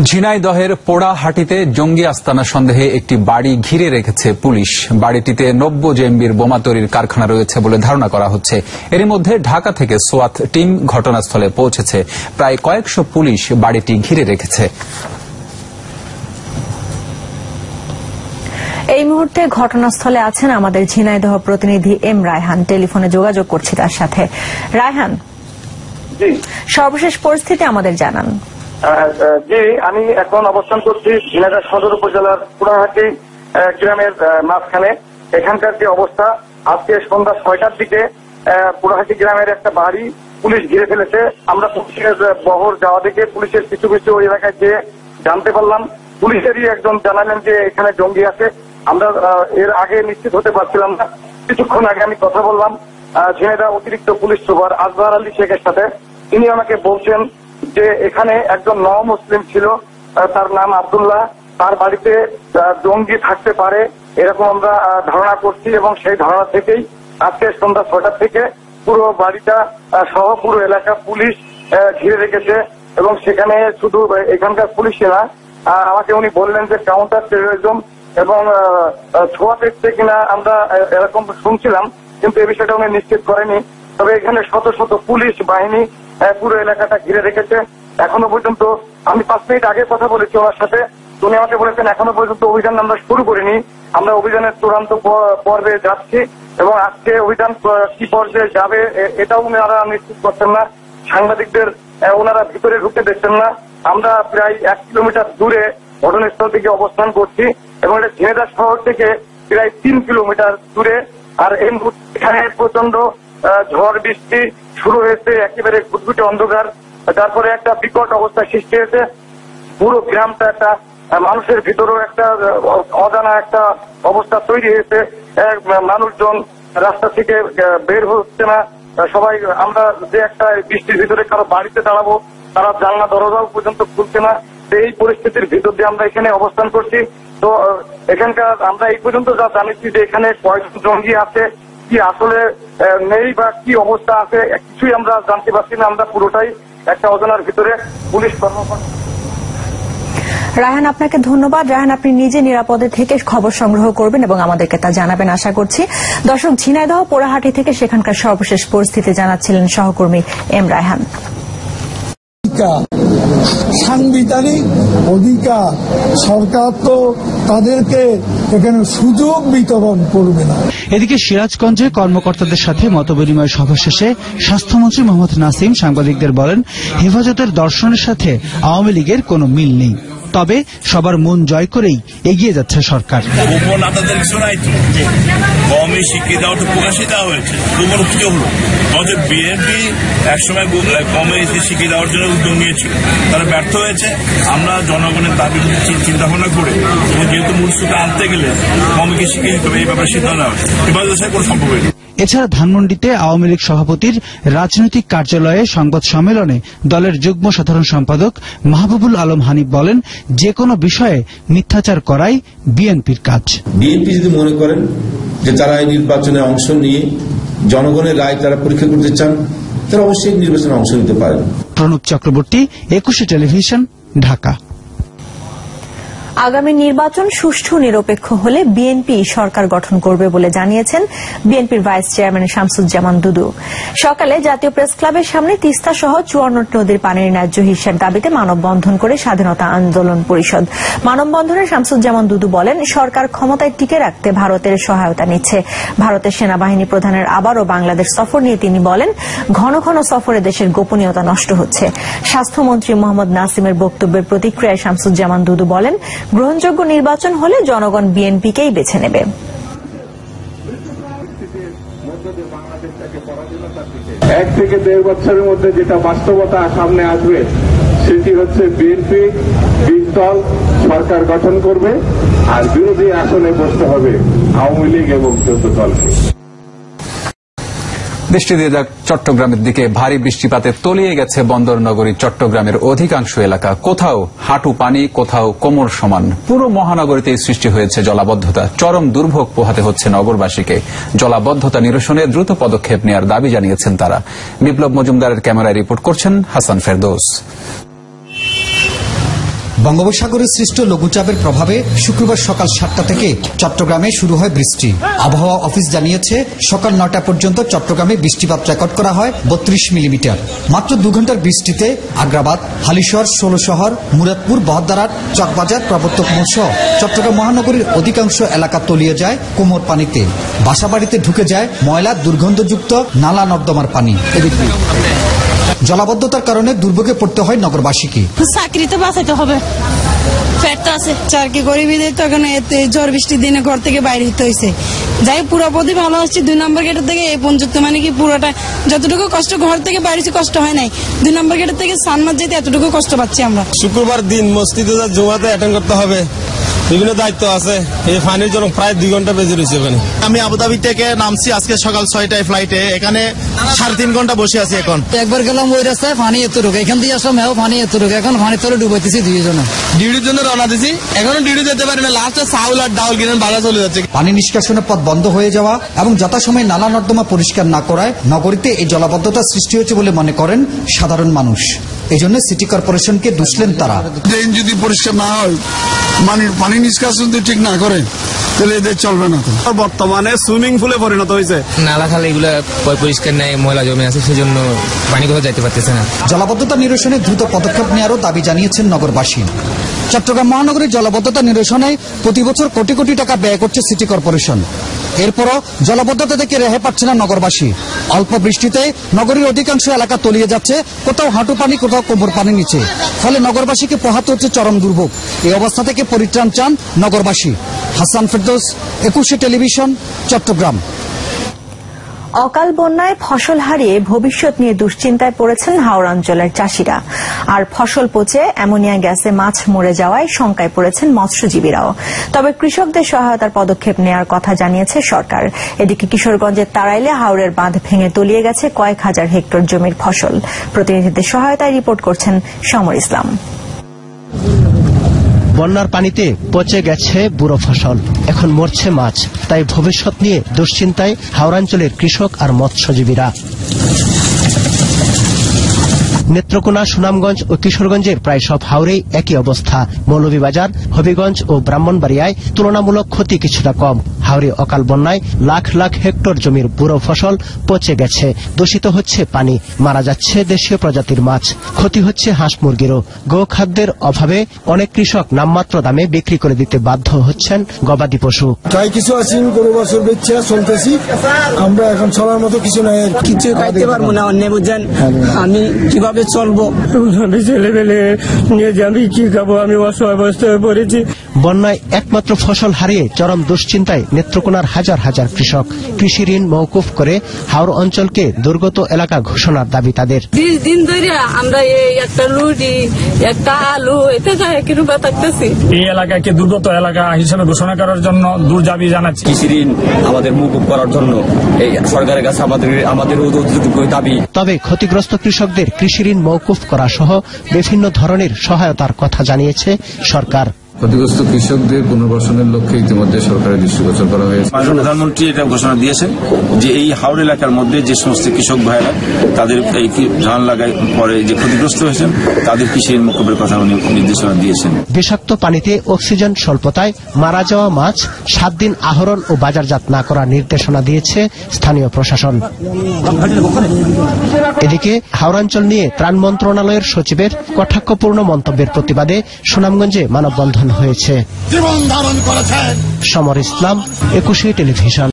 ঝিনাইদহের পোড়াহাটিতে জঙ্গি আস্তানা সন্দেহে একটি বাড়ি ঘিরে রেখেছে পুলিশ। বাড়িটিতে নব্য জেএমবির বোমা তৈরির কারখানা রয়েছে বলে ধারণা করা হচ্ছে। এর মধ্যে ঢাকা থেকে সোয়াত টিম ঘটনাস্থলে পৌঁছেছে। প্রায় কয়েকশো পুলিশ বাড়িটি ঘিরে রেখেছে। এই মুহূর্তে ঘটনাস্থলে আছেন আমাদের ঝিনাইদহ প্রতিনিধি এম রায়হান। টেলিফোনে যোগাযোগ করছি তার সাথে। রায়হান সর্বশেষ পরিস্থিতি আমাদের জানান। জি, আমি এখন অবস্থান করছি ঝিনাইদহ সদর উপজেলার পুরাহাটি গ্রামের মাঝখানে। এখানকার যে অবস্থা, আজকে সন্ধ্যা ছয়টার দিকে পুরাহাটি গ্রামের একটা বাড়ি পুলিশ ঘিরে ফেলেছে। আমরা পুলিশের বহর যাওয়া দেখে পুলিশের কিছু কিছু ওই এলাকায় যেয়ে জানতে পারলাম। পুলিশেরই একজন জানালেন যে এখানে জঙ্গি আছে। আমরা এর আগে নিশ্চিত হতে পারছিলাম না। কিছুক্ষণ আগে আমি কথা বললাম। ঝিনাইদহ অতিরিক্ত পুলিশ সুপার আজহার আলী শেখের সাথে। তিনি আমাকে বলছেন যে এখানে একজন ন মুসলিম ছিল তার নাম আব্দুল্লাহ। তার বাড়িতে জঙ্গি থাকতে পারে, এরকম আমরা ধারণা করছি এবং সেই ধারণা থেকেই আজকে সন্ধ্যা ছয়টা থেকে পুরো বাড়িটা সহ পুরো এলাকা পুলিশ ঘিরে রেখেছে এবং সেখানে শুধু এখানকার পুলিশেরা আমাকে উনি বললেন যে কাউন্টার টেরোরিজম এবং ছোঁয়া দেখছে কিনা আমরা এরকম শুনছিলাম, কিন্তু এ বিষয়টা উনি নিশ্চিত করেনি। তবে এখানে শত শত পুলিশ বাহিনী পুরো এলাকাটা ঘিরে রেখেছে। এখনও পর্যন্ত আমি পাঁচ মিনিট আগে কথা বলেছি ওনার সাথে। উনি আমাকে বলেছেন, এখনও পর্যন্ত অভিযান আমরা শুরু করিনি। আমরা অভিযানের চূড়ান্ত পর্বে যাচ্ছি এবং আজকে অভিযান কি পর্যায়ে যাবে এটাও ওনারা নিশ্চিত করছেন না। সাংবাদিকদের ওনারা ভিতরে ঢুকতে দিচ্ছেন না। আমরা প্রায় এক কিলোমিটার দূরে ঘটনাস্থল থেকে অবস্থান করছি এবং এটা ঝিনেদা শহর থেকে প্রায় তিন কিলোমিটার দূরে। আর এই এখানে প্রচণ্ড ঝড়, বৃষ্টি শুরু হয়েছে একেবারে ঘুটঘুটে অন্ধকার, তারপরে একটা বিকট অবস্থা সৃষ্টি হয়েছে। পুরো গ্রামটা একটা মানুষের ভিতরেও একটা অজানা একটা অবস্থা তৈরি হয়েছে। মানুষজন রাস্তা থেকে বের হচ্ছে না। সবাই, আমরা যে একটা বৃষ্টির ভিতরে কারও বাড়িতে দাঁড়াবো, তারা জানলা, দরজাও পর্যন্ত খুলছে না। এই পরিস্থিতির ভিতর দিয়ে আমরা এখানে অবস্থান করছি। তো এখানকার আমরা এই পর্যন্ত যা জানিছি যে এখানে কয়েকজন জঙ্গি আছে। কি আসলে নেই বা কি অবস্থা আছে কিছুই আমরা জানতে পারছি না। আমরা পুরোটাই একটা অজানার ভিতরে পুলিশ কর্মকর্তা। রায়হান আপনাকে ধন্যবাদ। রায়হান আপনি নিজে নিরাপদে থেকে খবর সংগ্রহ করবেন এবং আমাদেরকে তা জানাবেন আশা করছি। দর্শক ঝিনাইদহ পোড়াহাটি থেকে সেখানকার সর্বশেষ পরিস্থিতি জানাচ্ছিলেন সহকর্মী এম রায়হান। সাংবিধানিক অধিকার সরকার তো তাদেরকে এখানে সুযোগ বিতরণ করবে না। এদিকে সিরাজগঞ্জে কর্মকর্তাদের সাথে মতবিনিময় সভা শেষে স্বাস্থ্যমন্ত্রী মোহাম্মদ নাসিম সাংবাদিকদের বলেন, হেফাজতের দর্শনের সাথে আওয়ামী লীগের কোনো মিল নেই। তবে সবার মন জয় করেই এগিয়ে যাচ্ছে সরকার। গোপন শিখিয়ে তো হয়েছে হলো। জন্য উদ্যোগ তারা ব্যর্থ হয়েছে। আমরা জনগণের দাবি চিন্তা ভাবনা করে এবং যেহেতু মূলসুটা আনতে গেলে কমকে শিখিয়ে দিতে হবে এই ব্যাপারে সিদ্ধান্ত নেওয়া হয়েছে। এবার কোনো সম্ভব হয়নি। এছাড়া ধানমন্ডিতে আওয়ামী লীগ সভাপতির রাজনৈতিক কার্যালয়ে সংবাদ সম্মেলনে দলের যুগ্ম সাধারণ সম্পাদক মাহবুবুল আলম হানিফ বলেন যে কোনো বিষয়ে মিথ্যাচার করাই বিএনপির কাজ। বিএনপি যদি মনে করেন যে তারা এই নির্বাচনে অংশ নিয়ে জনগণের রায় তারা পরীক্ষা করতে চান তারা অবশ্যই নির্বাচনে অংশ নিতে পারেন। প্রণব চক্রবর্তী একুশে টেলিভিশন ঢাকা। আগামী নির্বাচন সুষ্ঠু নিরপেক্ষ হলে বিএনপি সরকার গঠন করবে বলে জানিয়েছেন বিএনপির ভাইস চেয়ারম্যান শামসুজ্জামান দুদু। সকালে জাতীয় প্রেস ক্লাবের সামনে তিস্তা সহ চুয়ান্ন নদীর পানির ন্যায্য হিস্যার দাবিতে মানববন্ধন করে স্বাধীনতা আন্দোলন পরিষদ। মানববন্ধনে শামসুজ্জামান দুদু বলেন, সরকার ক্ষমতায় টিকে রাখতে ভারতের সহায়তা নিচ্ছে। ভারতের সেনাবাহিনী প্রধানের আবারও বাংলাদেশ সফর নিয়ে তিনি বলেন, ঘন ঘন সফরে দেশের গোপনীয়তা নষ্ট হচ্ছে। স্বাস্থ্যমন্ত্রী মোহাম্মদ নাসিমের বক্তব্যের প্রতিক্রিয়ায় শামসুজ্জামান দুদু বলেন গ্রহণযোগ্য নির্বাচন হলে জনগণ বিএনপিকেই বেছে নেবে। এক থেকে দেড় বছরের মধ্যে যেটা বাস্তবতা সামনে আসবে, সেটি হচ্ছে বিএনপি, বিশ দল, সরকার গঠন করবে, আর বিরোধী আসনে বসতে হবে আওয়ামী লীগ এবং চোদ্দ দলকে। দৃষ্টি দিয়ে যাক, চট্টগ্রামের দিকে ভারী বৃষ্টিপাতে তলিয়ে গেছে বন্দর নগরী চট্টগ্রামের অধিকাংশ এলাকা। কোথাও হাঁটু পানি, কোথাও কোমর সমান। পুরো মহানগরীতে সৃষ্টি হয়েছে জলাবদ্ধতা। চরম দুর্ভোগ পোহাতে হচ্ছে নগরবাসীকে। জলাবদ্ধতা নিরসনে দ্রুত পদক্ষেপ নেওয়ার দাবি জানিয়েছেন তারা। বিপ্লব মজুমদারের ক্যামেরায় রিপোর্ট করছেন হাসান ফেরদৌস। বঙ্গোপসাগরে সৃষ্ট লঘুচাপের প্রভাবে শুক্রবার সকাল সাতটা থেকে চট্টগ্রামে শুরু হয় বৃষ্টি। আবহাওয়া অফিস জানিয়েছে, সকাল নটা পর্যন্ত চট্টগ্রামে বৃষ্টিপাত রেকর্ড করা হয় বত্রিশ মিলিমিটার। মাত্র দু ঘণ্টার বৃষ্টিতে আগ্রাবাদ, হালিশহর, ষোলশহর, মুরাদপুর বহদ্দারাট চকবাজার, প্রবর্তক মোড় চট্টগ্রাম মহানগরীর অধিকাংশ এলাকা তলিয়ে যায় কোমর পানিতে। বাসাবাড়িতে ঢুকে যায় ময়লা, দুর্গন্ধযুক্ত নালা নর্দমার পানি। জলাবদ্ধতার কারণে দুর্ভোগে পড়তে হয় নগরবাসীকে। চাকরি তো বাঁচাইতে হবে। পেট আছে। চাকরি গরিবী দিয়ে তখন এতে ঝড় বৃষ্টির দিনে ঘর থেকে বাইরে হতে হয়েছে যাই পুরোপতি ভালো হচ্ছে দুই নম্বর গেটের থেকে এই পর্যন্ত মানে কি পুরোটা যতটুকু কষ্ট ঘর থেকে বাইরে কষ্ট হয় নাই। দুই নম্বর গেটের থেকে সানমার যেতে এতটুকু কষ্ট পাচ্ছি আমরা। শুক্রবার দিন মসজিদে যা জুমাতে অ্যাটেন্ড করতে হবে। বিভিন্ন দায়িত্ব আছে। এই ফানির জন্য প্রায় দুই ঘণ্টা বেজে রয়েছে ওখানে আমি আবুধাবি থেকে নামছি আজকে সকাল ছয়টায় ফ্লাইটে এখানে সাড়ে তিন ঘণ্টা বসে আছি এখন। একবার গেলাম ওই রাস্তায় পানি এত ঢুকে এখান দিয়ে আসলাম হ্যাঁ পানি এত ঢুকে এখন পানি তলে ডুবাইতেছি দুইজনে। ডিউটির জন্য রওনা দিছি। এখনও ডিউটি যেতে পারি না। লাস্টে চাউল আর ডাউল কিনে বাধা চলে যাচ্ছে। পানি নিষ্কাশনের পথ বন্ধ হয়ে যাওয়া এবং যথাসময়ে নালা নর্দমা পরিষ্কার না করায় নগরীতে এই জলাবদ্ধতা সৃষ্টি হয়েছে বলে মনে করেন সাধারণ মানুষ। এজন্য সিটি কর্পোরেশনকে দুষলেন তারা। ড্রেন যদি পরিষ্কার না হয় মানে পানি নিষ্কাশন যদি ঠিক না করে তাহলে এদের চলবে না তো। বর্তমানে সুইমিং পুলে পরিণত হয়েছে। নালা খালে এগুলো পরিষ্কার নেই ময়লা জমে আছে সেজন্য পানি কোথাও যাইতে পারতেছে না। জলাবদ্ধতা নিরসনে দ্রুত পদক্ষেপ নেওয়ারও দাবি জানিয়েছেন নগরবাসী। চট্টগ্রাম মহানগরীর জলাবদ্ধতা নিরসনে প্রতি বছর কোটি কোটি টাকা ব্যয় করছে সিটি কর্পোরেশন। এরপরও জলাবদ্ধতা থেকে রেহাই পাচ্ছে না নগরবাসী। অল্প বৃষ্টিতে নগরীর অধিকাংশ এলাকা তলিয়ে যাচ্ছে, কোথাও হাঁটু পানি, কোথাও কোমর পানি নিচে। ফলে নগরবাসীকে পোহাতে হচ্ছে চরম দুর্ভোগ। এই অবস্থা থেকে পরিত্রাণ চান নগরবাসী। হাসান ফেরদৌস, একুশে টেলিভিশন, চট্টগ্রাম। অকাল বন্যায় ফসল হারিয়ে ভবিষ্যৎ নিয়ে দুশ্চিন্তায় পড়েছেন হাওড়া অঞ্চলের চাষিরা। আর ফসল পচে, অ্যামোনিয়া গ্যাসে মাছ মরে যাওয়ায় শঙ্কায় পড়েছেন মৎস্যজীবীরাও। তবে কৃষকদের সহায়তার পদক্ষেপ নেওয়ার কথা জানিয়েছে সরকার। এদিকে কিশোরগঞ্জের তারাইলে হাওড়ের বাঁধ ভেঙে তলিয়ে গেছে কয়েক হাজার হেক্টর জমির ফসল। প্রতিনিধিদের সহায়তায় রিপোর্ট করছেন সমর ইসলাম। বন্যার পানিতে পচে গেছে বুড়ো ফসল। এখন মরছে মাছ। তাই ভবিষ্যৎ নিয়ে দুশ্চিন্তায় হাওড়াঞ্চলের কৃষক আর মৎস্যজীবীরা। নেত্রকোনা, সুনামগঞ্জ ও কিশোরগঞ্জের প্রায় সব হাওড়েই একই অবস্থা। মৌলভীবাজার, হবিগঞ্জ ও ব্রাহ্মণবাড়িয়ায় তুলনামূলক ক্ষতি কিছুটা কম। হাওড়ে অকাল বন্যায় লাখ লাখ হেক্টর জমির বুড়ো ফসল পচে গেছে। দূষিত হচ্ছে পানি মারা যাচ্ছে দেশীয় প্রজাতির মাছ ক্ষতি হচ্ছে হাঁস মুরগিরও। গোখাদ্যের অভাবে অনেক কৃষক নামমাত্র দামে বিক্রি করে দিতে বাধ্য হচ্ছেন গবাদি পশু। তাই কিছু আছি গরু বছর বেচছে চলতেছি আমরা এখন চলার মতো কিছু নাই কি। কিছু খাইতে পারব না অন্য বুঝছেন আমি কীভাবে চলবো? আমি ছেলে পেলে নিয়ে যে আমি কি খাব আমি অসহায় অবস্থায় পড়েছি। বন্যায় একমাত্র ফসল হারিয়ে চরম দুশ্চিন্তায় নেত্রকোনার হাজার হাজার কৃষক কৃষি ঋণ মৌকুফ করে হাওড় অঞ্চলকে দুর্গত এলাকা ঘোষণার দাবি তাদের। বিশ দিন ধরে আমরা এই একটা লুটি একটা আলু এতে যায় কিরূপা থাকতেছি? এই এলাকাকে দুর্গত এলাকা হিসেবে ঘোষণা করার জন্য দূর দাবি জানাচ্ছি। কৃষি ঋণ আমাদের মুকুব করার জন্য এই সরকারের কাছে আমাদের আমাদের দাবি। তবে ক্ষতিগ্রস্ত কৃষকদের কৃষি ঋণ মৌকুফ করা সহ বিভিন্ন ধরনের সহায়তার কথা জানিয়েছে সরকার। ক্ষতিগ্রস্ত কৃষকদের পুনর্বাসনের লক্ষ্যে ইতিমধ্যে সরকারের দৃষ্টিগোচর করা হয়েছে। মাননীয় প্রধানমন্ত্রী এটা ঘোষণা দিয়েছেন যে এই হাওড় এলাকার মধ্যে যে সমস্ত কৃষক ভাইরা তাদের এই ধান লাগায় পরে যে ক্ষতিগ্রস্ত হয়েছেন তাদের কৃষি ঋণ কথা উনি নির্দেশনা দিয়েছেন? বিষাক্ত পানিতে অক্সিজেন স্বল্পতায় মারা যাওয়া মাছ সাত দিন আহরণ ও বাজারজাত না করার নির্দেশনা দিয়েছে স্থানীয় প্রশাসন। এদিকে হাওড়াঞ্চল নিয়ে ত্রাণ মন্ত্রণালয়ের সচিবের কটাক্ষপূর্ণ মন্তব্যের প্রতিবাদে সুনামগঞ্জে মানববন্ধন হয়েছে। জীবন ধারণ করেছেন। সমর ইসলাম একুশে টেলিভিশন।